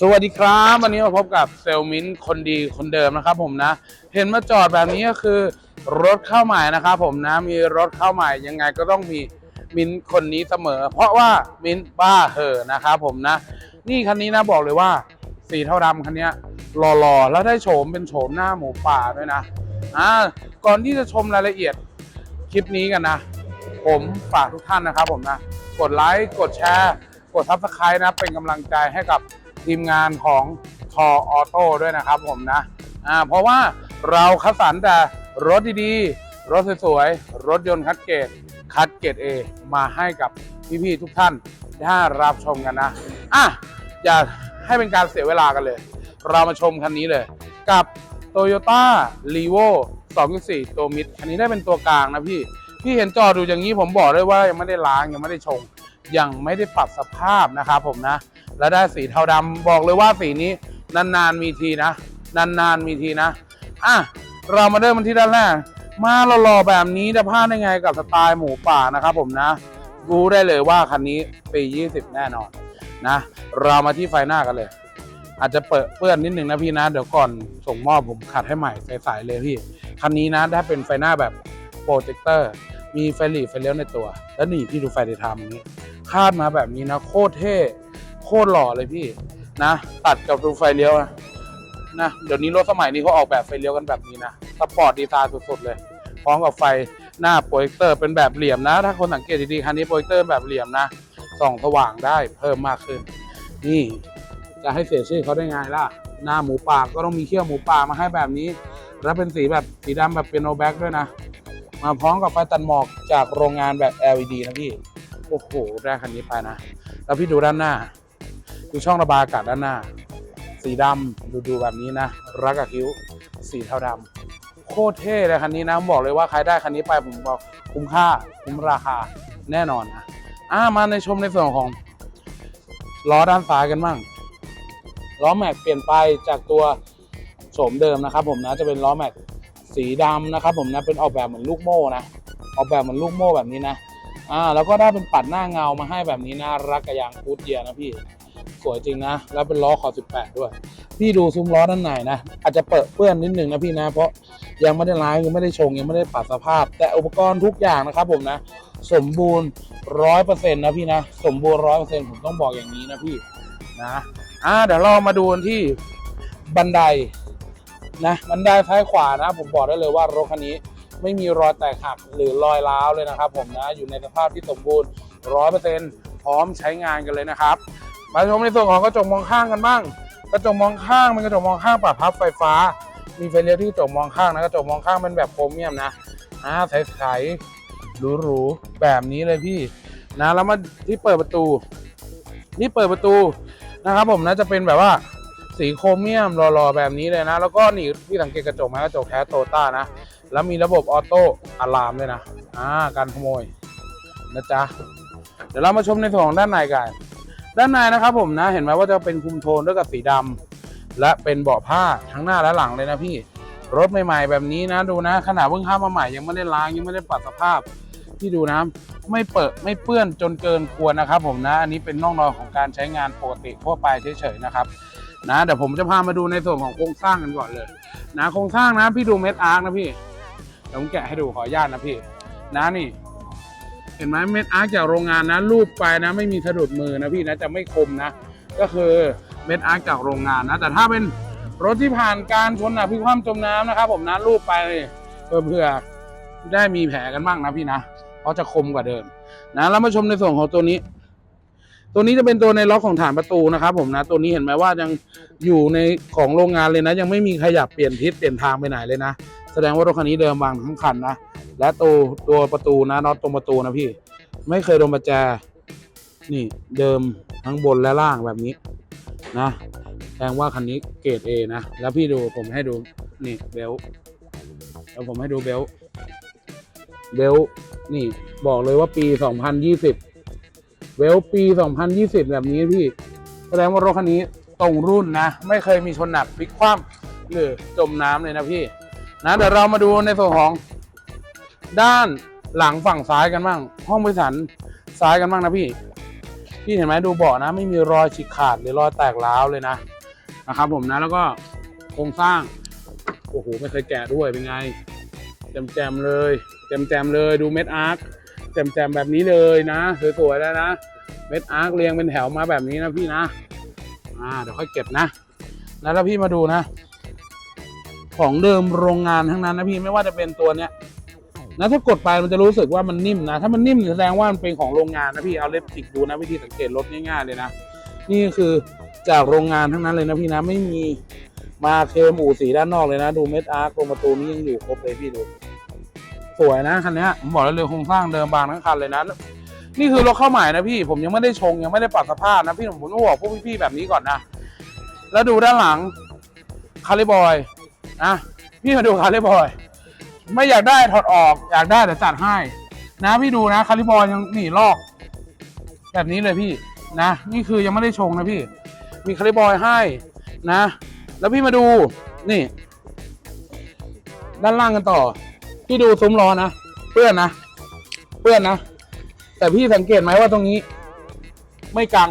สวัสดีครับ วันนี้มาพบกับเซลมินคนดีคนเดิมนะครับผมนะ เห็นมาจอดแบบนี้ก็คือ รถเข้าใหม่นะครับผมนะมีรถเข้าใหม่ยังไงก็ต้องมีมินคนนี้เสมอ เพราะว่ามินบ้าเหอะนะครับผมนะ นี่คันนี้นะบอกเลยว่า สีเทาดำคันนี้หล่อๆ แล้วได้โฉมเป็นโฉมหน้าหมูป่าด้วยนะอ่าก่อนที่จะชมรายละเอียดคลิปนี้กันนะ ผมฝากทุกท่านนะครับผมนะ กดไลค์กดแชร์ กดซับสไครต์นะเป็นกำลังใจให้กับ ทีมงานของทอออโต้ด้วยนะครับผมนะอ่าเพราะว่าเราคัดสรรแต่รถดีๆ รถสวยๆ รถยนต์คัดเกรดคัดเกรด A มาให้กับพี่ๆทุกท่านได้รับชมกันนะอะอย่าให้เป็นการเสียเวลากันเลย เรามาชมคันนี้เลย กับ Toyota r e v o 2.4 ตัวมิดคันนี้ได้เป็นตัวกลางนะพี่ พี่เห็นจอดูอย่างนี้ผมบอกเลยว่ายังไม่ได้ล้างยังไม่ได้ชง ยังไม่ได้ปรับสภาพนะครับผมนะ และได้สีเทาดำบอกเลยว่าสีนี้นานๆมีทีนะ นานๆมีทีนะอะเรามาเริ่มกันที่ด้านแรกมาหล่อๆแบบนี้จะพลาดได้ไงกับสไตล์หมูป่านะครับผมนะ รู้ได้เลยว่าคันนี้ปี 20 แน่นอนนะ เรามาที่ไฟหน้ากันเลย อาจจะเปิดเปื้อนนิดนึงนะพี่นะ เดี๋ยวก่อนส่งมอบผมขัดให้ใหม่ใสๆเลยพี่ คันนี้นะได้เป็นไฟหน้าแบบโปรเจคเตอร์ มีไฟหลีไฟเลี้ยวในตัว แล้วนี่พี่ดูไฟในทำนี้คาดมาแบบนี้นะโคตรเท่ โคตรหล่อเลยพี่นะ ตัดกับดูไฟเลี้ยวนะนะเดี๋ยวนี้รถสมัยนี้เขาออกแบบไฟเลี้ยวกันแบบนี้นะสปอร์ตดีไซน์สุดๆเลย พร้อมกับไฟหน้าโปรเจคเตอร์เป็นแบบเหลี่ยมนะ ถ้าคนสังเกตดีๆคันนี้โปรเจคเตอร์แบบเหลี่ยมนะส่องสว่างได้เพิ่มมากขึ้น นี่ จะให้เสียชื่อเขาได้ไงล่ะ หน้าหมูป่าก็ต้องมีเขี้ยวหมูป่ามาให้แบบนี้ แล้วเป็นสีแบบสีดำแบบเป็นโนแบ็กด้วยนะ มาพร้อมกับไฟตัดหมอกจากโรงงานแบบ LED นะพี่ โอ้โห ได้คันนี้ไปนะ แล้วพี่ดูด้านหน้า ดูช่องระบายอากาศด้านหน้า สีดำดูดูแบบนี้นะ รักกับคิ้ว สีเทาดำโคตรเท่เลยคันนี้นะผมบอกเลยว่าใครได้คันนี้ไปผมบอกคุ้มค่าคุ้มราคาแน่นอนนะอ่ามาในชมในส่วนของล้อด้านซ้ายกันบ้างล้อแม็กเปลี่ยนไปจากตัวโฉมเดิมนะครับ ผมนะจะเป็นล้อแม็กสีดำนะครับ ผมนะเป็นออกแบบเหมือนลูกโม่นะ ออกแบบเหมือนลูกโม่แบบนี้นะอ่าแล้วก็ได้เป็นปัดหน้าเงามาให้แบบนี้นะรักกับยางฟูดเยียนะพี่ สวยจริงนะ แล้วเป็นล้อขอ18 ด้วย พี่ดูซุ้มล้อด้านในนะ อาจจะเปิดเปื้อนนิดนึงนะพี่นะ เพราะยังไม่ได้ล้างยังไม่ได้ชงยังไม่ได้ปรับสภาพ แต่อุปกรณ์ทุกอย่างนะครับผมนะ สมบูรณ์ร้อยเปอร์เซ็นต์นะพี่นะ สมบูรณ์ร้อยเปอร์เซ็นต์ผมต้องบอกอย่างนี้นะพี่นะอ่าเดี๋ยวเรามาดูที่บันไดนะบันไดซ้ายขวานะ ผมบอกได้เลยว่ารถคันนี้ไม่มีรอยแตกหักหรือรอยร้าวเลยนะครับ ผมนะอยู่ในสภาพที่สมบูรณ์ร้อยเปอร์เซ็นต์พร้อมใช้งานกันเลยนะครับ มาชมในส่วนของกระจกมองข้างกันบ้าง กระจกมองข้างเป็นกระจกมองข้างปรับพับไฟฟ้า มีไฟเลี้ยวที่กระจกมองข้างนะกระจกมองข้างเป็นแบบโครเมียมนะอ่าใสๆหรูๆแบบนี้เลยพี่นะแล้วมาที่เปิดประตู นี่เปิดประตูนะครับผมนะจะเป็นแบบว่าสีโครเมียมหล่อๆแบบนี้เลยนะ แล้วก็นี่พี่สังเกตกระจกไหมกระจกแท้โตต้านะ แล้วมีระบบออโต้อะลามด้วยนะอ่าการขโมยนะจ๊ะเดี๋ยวเรามาชมในส่วนของด้านในกัน ด้านในนะครับผมนะเห็นไหมว่าจะเป็นคุมโทนด้วยกับสีดำและเป็นเบาะผ้าทั้งหน้าและหลังเลยนะพี่ รถใหม่ๆแบบนี้นะดูนะขนาดเพิ่งข้ามมาใหม่ยังไม่ได้ล้างยังไม่ได้ปรับสภาพพี่ดูนะไม่เปิดไม่เปื้อนจนเกินควรนะครับ ผมนะ อันนี้เป็นน่องรอยของการใช้งานปกติทั่วไปเฉยๆนะครับนะเดี๋ยวผมจะพามาดูในส่วนของโครงสร้างกันก่อนเลยนะโครงสร้างนะพี่ดูเม็ดอาร์คนะพี่เดี๋ยวผมแกะให้ดูขออนุญาตนะพี่ นะนี่ เห็นไหมเม็ดอาร์คจากโรงงานนะรูปไปนะ ไม่มีสะดุดมือนะพี่นะจะไม่คมนะ ก็คือเม็ดอาร์คจากโรงงานนะ แต่ถ้าเป็นรถที่ผ่านการชนนะพี่ความจมน้ำนะครับ ผมนะรูปไปเพื่อเพื่อได้มีแผลกันบ้างนะพี่นะเพราะจะคมกว่าเดิมนะแล้วมาชมในส่วนของตัวนี้ ตัวนี้จะเป็นตัวในล็อกของฐานประตูนะครับผมนะ ตัวนี้เห็นไหมว่ายังอยู่ในของโรงงานเลยนะ ยังไม่มีขยับเปลี่ยนทิศเปลี่ยนทางไปไหนเลยนะ แสดงว่ารถคันนี้เดิมวางทั้งคันนะ และตัวตัวประตูนะน็อตตรงประตูนะพี่ ไม่เคยโดนประแจ นี่เดิมทั้งบนและล่างแบบนี้นะแสดงว่าคันนี้เกรด A นะ แล้วพี่ดูผมให้ดูนี่เบลต์แล้วผมให้ดูเบลต์เบลต์นี่บอกเลยว่าปี 2020 เวลปี 2020 แบบนี้พี่ แสดงว่ารถคันนี้ตรงรุ่นนะ ไม่เคยมีชนหนักพลิกคว่ำหรือจมน้ำเลยนะพี่ นะเดี๋ยวเรามาดูในส่วนของด้านหลังฝั่งซ้ายกันบ้าง ห้องบริษัทซ้ายกันบ้างนะพี่ พี่เห็นไหมดูเบาะนะ ไม่มีรอยฉีกขาดหรือรอยแตกร้าวเลยนะนะครับผมนะแล้วก็โครงสร้างโอ้โหไม่เคยแกะด้วยเป็นไงแจมๆเลยแจมๆเลยดูเม็ดอาร์ค แจมๆแบบนี้เลยนะสวยๆแล้วนะเม็ดอาร์คเรียงเป็นแถวมาแบบนี้นะพี่นะอ่าเดี๋ยวค่อยเก็บนะ แล้วถ้าพี่มาดูนะ ของเดิมโรงงานทั้งนั้นนะพี่ไม่ว่าจะเป็นตัวเนี้ยนะถ้ากดไปมันจะรู้สึกว่ามันนิ่มนะ ถ้ามันนิ่มแสดงว่ามันเป็นของโรงงานนะพี่เอาเล็บจิกดูนะวิธีสังเกตรถง่ายๆเลยนะนี่คือจากโรงงานทั้งนั้นเลยนะพี่นะไม่มีมาเคลมอู่สีด้านนอกเลยนะ ดูเม็ดอาร์ตรงประตูนี้ยังอยู่ครบเลยพี่ดู สวยนะคันนี้ผมบอกเลยเลยโครงสร้างเดิมบางทั้งคันเลยนะ นี่คือรถเข้าใหม่นะพี่ผมยังไม่ได้ชงยังไม่ได้ปรับสภาพนะพี่ผมต้องบอกพวกพี่ๆแบบนี้ก่อนนะแล้วดูด้านหลังคาริบอยนะพี่มาดูคาริบอย ไม่อยากได้ถอดออกอยากได้เดี๋ยวจัดให้ นะพี่ดูนะคาริบอยยังหนีลอก แบบนี้เลยพี่นะนี่คือยังไม่ได้ชงนะพี่ มีคาริบอยให้นะ แล้วพี่มาดูนี่ ด้านล่างกันต่อ พี่ดูซุ้มล้อนะเปื้อนนะเปื้อนนะแต่พี่สังเกตไหมว่าตรงนี้ ไม่กัง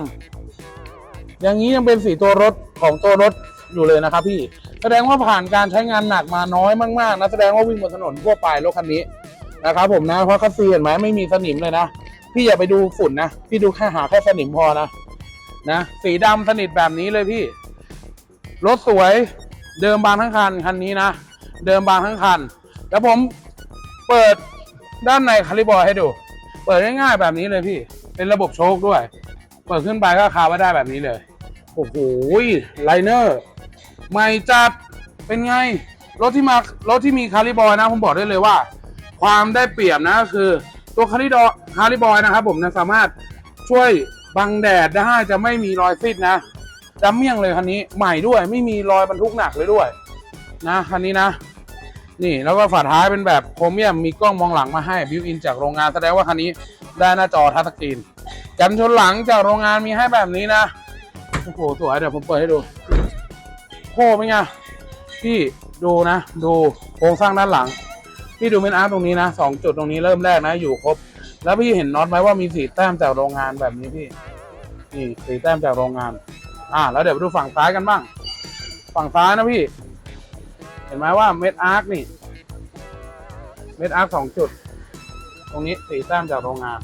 อย่างนี้ยังเป็นสีตัวรถของตัวรถอยู่เลยนะครับ พี่แสดงว่าผ่านการใช้งานหนักมาน้อยมากๆนะแสดงว่าวิ่งบนถนนทั่วไปรถคันนี้นะครับ ผมนะเพราะคัสซีเห็นไหมไม่มีสนิมเลยนะพี่อย่าไปดูฝุ่นนะพี่ดูแค่หาแค่สนิมพอนะนะสีดำสนิทแบบนี้เลยพี่รถสวยเดิมบางทั้งคันคันนี้นะเดิมบางทั้งคันแล้วผม เปิดด้านในคาลิบอยให้ดู เปิดง่ายๆแบบนี้เลยพี่ เป็นระบบโชคด้วย เปิดขึ้นไปก็คาไว้ได้แบบนี้เลย โอ้โหไลเนอร์ใหม่จัดเป็นไง รถที่มารถที่มีคาริบอยนะ ผมบอกได้เลยว่า ความได้เปรียบนะคือ ตัวคาริดอคาริบอยนะครับผมนะสามารถช่วยบังแดดได้จะไม่มีรอยซิดนะจำเมี่ยงเลยคันนี้ใหม่ด้วยไม่มีรอยบรรทุกหนักเลยด้วย นะคันนี้นะ นี่แล้วก็ฝาท้ายเป็นแบบโครเมียมมีกล้องมองหลังมาให้บิวอินจากโรงงานแสดงว่าคันนี้ได้หน้าจอทัชสกรีนกันชนหลังจากโรงงานมีให้แบบนี้นะโอ้โหสวยเดี๋ยวผมเปิดให้ดูโค้เป็นไงพี่ดูนะ ดูโครงสร้างด้านหลัง พี่ดูเมนอาร์ตตรงนี้นะสองจุดตรงนี้เริ่มแรกนะอยู่ครบ แล้วพี่เห็นน็อตไหมว่ามีสีแต้มจากโรงงานแบบนี้พี่นี่สีแต้มจากโรงงาน อ่า แล้วเดี๋ยวไปดูฝั่งซ้ายกันบ้าง ฝั่งซ้ายนะพี่ ห็นไหมว่าเม็ดอาร์คนี่ เม็ดอาร์คสองจุด ตรงนี้สีแต้มจากโรงงาน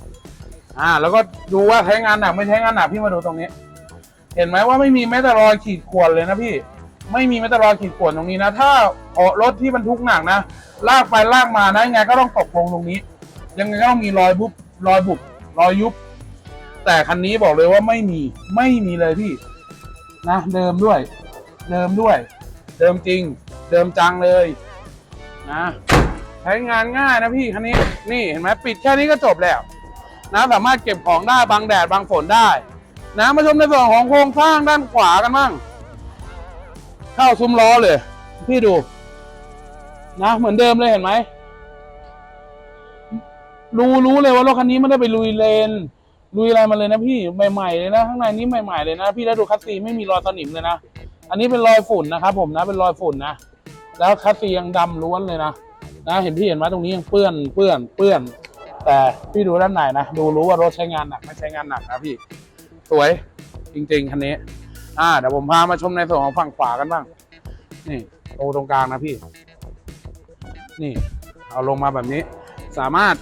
อ่า แล้วก็ดูว่าใช้งานหนักไม่ใช้งานหนักพี่มาดูตรงนี้ เห็นไหมว่าไม่มีแม้แต่รอยขีดข่วนเลยนะพี่ ไม่มีแม้แต่รอยขีดข่วนตรงนี้นะ ถ้าออกรถที่บรรทุกหนักนะ ลากไปลากมานะยังไงก็ต้องตกลงตรงนี้ ยังไงก็ต้องมีรอยบุบรอยบุบรอยยุบ แต่คันนี้บอกเลยว่าไม่มีไม่มีเลยพี่ นะ เดิมด้วย เดิมด้วย เดิมจริง เดิมจังเลยนะใช้งานง่ายนะพี่คันนี้นี่เห็นไหมปิดแค่นี้ก็จบแล้ว นะสามารถเก็บของได้บังแดดบังฝนได้ นะมาชมในส่วนของโครงสร้างด้านขวากันบ้างเข้าซุ้มล้อเลย พี่ดูนะเหมือนเดิมเลยเห็นไหมรู้รู้เลยว่ารถคันนี้ไม่ได้ไปลุยเลนลุยอะไรมาเลยนะพี่ใหม่ๆเลยนะข้างในนี้ใหม่ๆเลยนะ พี่แล้วดูคัสซีไม่มีรอยสนิมเลยนะอันนี้เป็นรอยฝุ่นนะครับผมนะเป็นรอยฝุ่นนะ แล้วคัสซียังดำล้วนเลยนะนะเห็นพี่เห็นไหมตรงนี้ยังเปื้อนเปื้อนเปื้อน แต่พี่ดูด้านในนะดูรู้ว่ารถใช้งานหนักไม่ใช้งานหนักนะพี่ สวยจริงๆคันนี้ อ่าเดี๋ยวผมพามาชมในส่วนของฝั่งขวากันบ้าง นี่ตตรงกลางนะพี่ นี่ เอาลงมาแบบนี้ สามารถ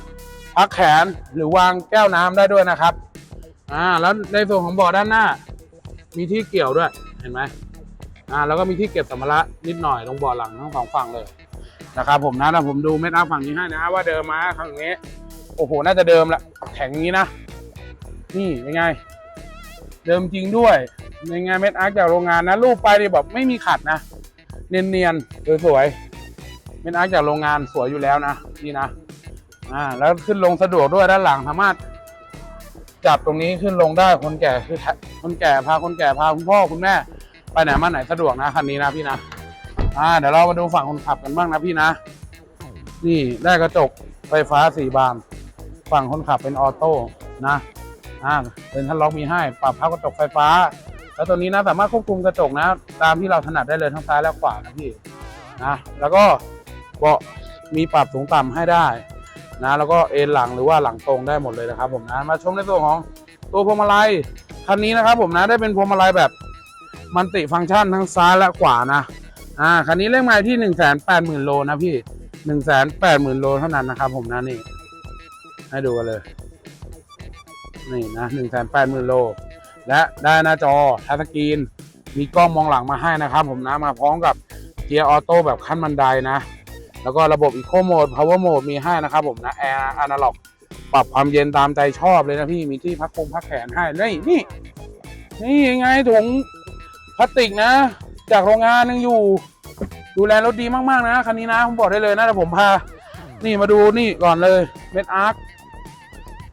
พักแขนหรือวางแก้วน้ำได้ด้วยนะครับ อ่า แล้วในส่วนของเบาะด้านหน้า มีที่เกี่ยวด้วย เห็นไหม อ่าแล้วก็มีที่เก็บสัมภาระนิดหน่อยตรงเบาะหลังทั้งสองฝั่งเลยนะครับผมนะแล้วผมดูเม็ดอัพฝั่งนี้ให้นะว่าเดิมมาครั้งนี้ โอ้โหน่าจะเดิมละแข็งอย่างนี้นะ นี่เป็นไง เดิมจริงด้วยในงานเม็ดอาร์คจากโรงงานนะรูปไปนี่แบบไม่มีขัดนะ เนียนๆสวยๆเม็ดอาร์คจากโรงงานสวยอยู่แล้วนะนี่นะอ่าแล้วขึ้นลงสะดวกด้วยด้านหลังสามารถ จับตรงนี้ขึ้นลงได้คนแก่คือคนแก่พาคนแก่พาคุณพ่อคุณแม่ ไปไหนมาไหนสะดวกนะคันนี้นะพี่นะอ่าเดี๋ยวเรามาดูฝั่งคนขับกันบ้างนะพี่นะ นี่ได้กระจกไฟฟ้าสี่บาน ฝั่งคนขับเป็นออโต้นะอ่าเป็นทันล็อกมีให้ปรับพับกระจกไฟฟ้า แล้วตัวนี้นะสามารถควบคุมกระจกนะ ตามที่เราถนัดได้เลยทั้งซ้ายและขวานะพี่นะแล้วก็เบาะมีปรับสูงต่ำให้ได้นะแล้วก็เอนหลังหรือว่าหลังตรงได้หมดเลยนะครับผมนะมาชมในส่วนของตัวพวงมาลัยคันนี้นะครับผมนะได้เป็นพวงมาลัยแบบ มันติฟังก์ชันทั้งซ้ายและขวานะ อ่า คันนี้เลขไมล์ที่หนึ่งแสนแปดหมื่นโลนะพี่หนึ่งแสนแปดหมื่นโลเท่านั้นนะครับผมนะนี่ ให้ดูกันเลย นี่นะหนึ่งแสนแปดหมื่นโล และได้หน้าจอทัชสกรีน มีกล้องมองหลังมาให้นะครับผมนะ มาพร้อมกับเกียร์ออโต้แบบขั้นบันไดนะ แล้วก็ระบบ Eco Mode Power Mode มีให้นะครับผมนะแอร์อนาล็อกปรับความเย็นตามใจชอบเลยนะพี่ มีที่พักคงพักแขนให้ นี่นี่นี่ยังไงถุง พลาสติกนะ จากโรงงานยังอยู่ ดูแลรถดีมากๆนะคันนี้นะผมบอกได้เลยนะแต่ผมพา นี่มาดูนี่ก่อนเลยเม็ดอาร์ค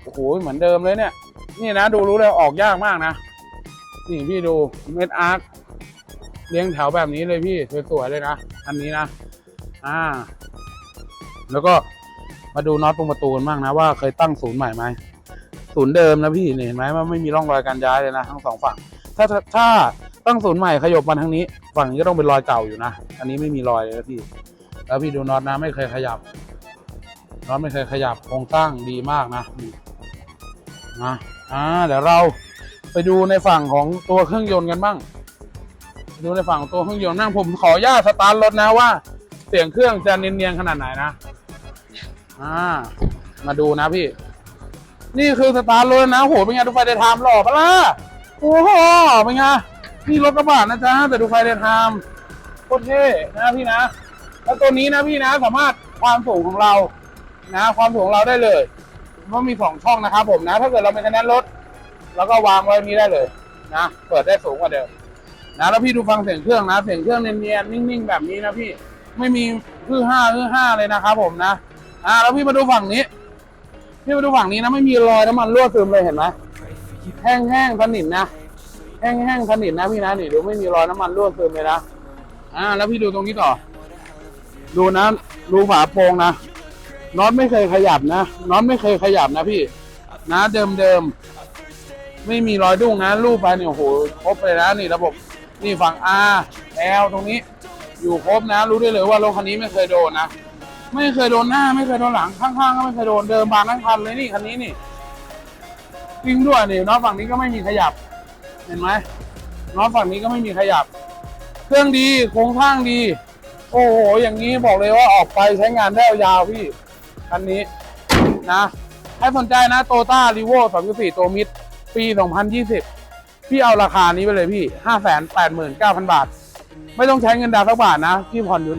โอ้โหเหมือนเดิมเลยเนี่ย นี่นะดูรู้เลยออกยากมากนะ นี่พี่ดูเม็ดอาร์คเรียงแถวแบบนี้เลยพี่สวยๆเลยนะอันนี้นะ อ่า แล้วก็มาดูน็อตตรงประตูกันบ้างนะว่าเคยตั้งศูนย์ใหม่ไหมศูนย์เดิมนะพี่เห็นไหมว่าไม่มีร่องรอยการย้ายเลยนะทั้งสองฝั่ง ถ้าถ้าถ้า ตั้งศูนย์ใหม่ขยบมาทางนี้ ฝั่งนี้ก็ต้องเป็นรอยเก่าอยู่นะ อันนี้ไม่มีรอยเลยนะพี่ แล้วพี่ดูน็อตนะไม่เคยขยับน็อตไม่เคยขยับโครงสร้างดีมากนะนะอ่าเดี๋ยวเราไปดูในฝั่งของตัวเครื่องยนต์กันบ้างดูในฝั่งของตัวเครื่องยนต์นั่งผมขออนุญาตสตาร์ทรถนะว่า เสียงเครื่องจะเนียนๆขนาดไหนนะอ่ามาดูนะพี่ นี่คือสตาร์ทรถนะโหเป็นไงดูไฟเดย์ไทม์หล่อปะล่ะโอ้โหเป็นไง นี่รถกระบะนะจ๊ะแต่ดูไฟเดย์ไทม์โคตรเท่นะพี่นะ แล้วตัวนี้นะพี่นะสามารถความสูงของเรานะ ความสูงของเราได้เลยเพราะมีสองช่องนะครับผมนะ ถ้าเกิดเราเป็นคะแนนรถเราก็วางไว้นี้ได้เลยนะเปิดได้สูงกว่าเดิมนะแล้วพี่ดูฟังเสียงเครื่องนะเสียงเครื่องเนียนๆนิ่งๆแบบนี้นะพี่ไม่มีฮือห้าฮือห้าเลยนะครับผมนะอ่าแล้วพี่มาดูฝั่งนี้ พี่มาดูฝั่งนี้นะไม่มีรอยน้ำมันรั่วซึมเลยเห็นไหมแห้งๆสนิทนะ แห้งๆสนิทนะพี่นะนี่ดูไม่มีรอยน้ำมันรั่วซึมเลยนะอ่า แล้วพี่ดูตรงนี้ต่อ ดูนะดูฝาโปรงนะน็อตไม่เคยขยับนะน็อตไม่เคยขยับนะพี่ นะเดิมเดิมๆไม่มีรอยดุ้งนะรูปไปเนี่ยโอ้โหครบเลยนะนี่ระบบนี่ฝั่ง R L ตรงนี้ อยู่ครบนะ รู้ได้เลยว่ารถคันนี้ไม่เคยโดนนะไม่เคยโดนหน้า ไม่เคยโดนหลังข้างๆก็ไม่เคยโดนเดิมบางทั้งคันเลยนี่คันนี้นี่จริงด้วยนี่น็อตฝั่งนี้ก็ไม่มีขยับ เห็นไหมน็อตฝั่งนี้ก็ไม่มีขยับ เครื่องดีโครงสร้างดี โอ้โห อย่างนี้บอกเลยว่าออกไปใช้งานได้ยาวพี่คันนี้นะให้สนใจนะโตต้ารีโว2.4ตัวมิดปี 2020 พี่เอาราคานี้ไปเลยพี่ 589,000 บาท ไม่ต้องใช้เงินดาวสักบาทนะ พี่ผ่อนอยู่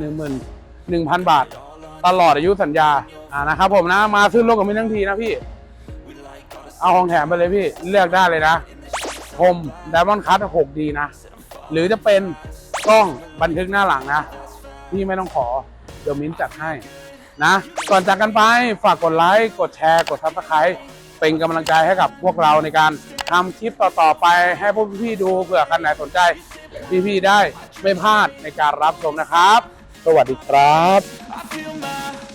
11,000 บาท ตลอดอายุสัญญาอ่านะครับผมนะ มาซื้อรถกับมินทั้งทีนะพี่ เอาของแถมไปเลยพี่ เลือกได้เลยนะ คม Diamond Cut 6D นะ หรือจะเป็นกล้องบันทึกหน้าหลังนะ พี่ไม่ต้องขอ เดี๋ยวมิ้นจัดให้นะ ก่อนจากกันไปฝากกดไลค์ กดแชร์ กดซับสไครต์เป็นกำลังใจให้กับพวกเราในการทำคลิปต่อๆไปให้พวกพี่ๆดูเผื่อคันไหนสนใจ พี่ๆได้ไม่พลาดในการรับชมนะครับ สวัสดีครับ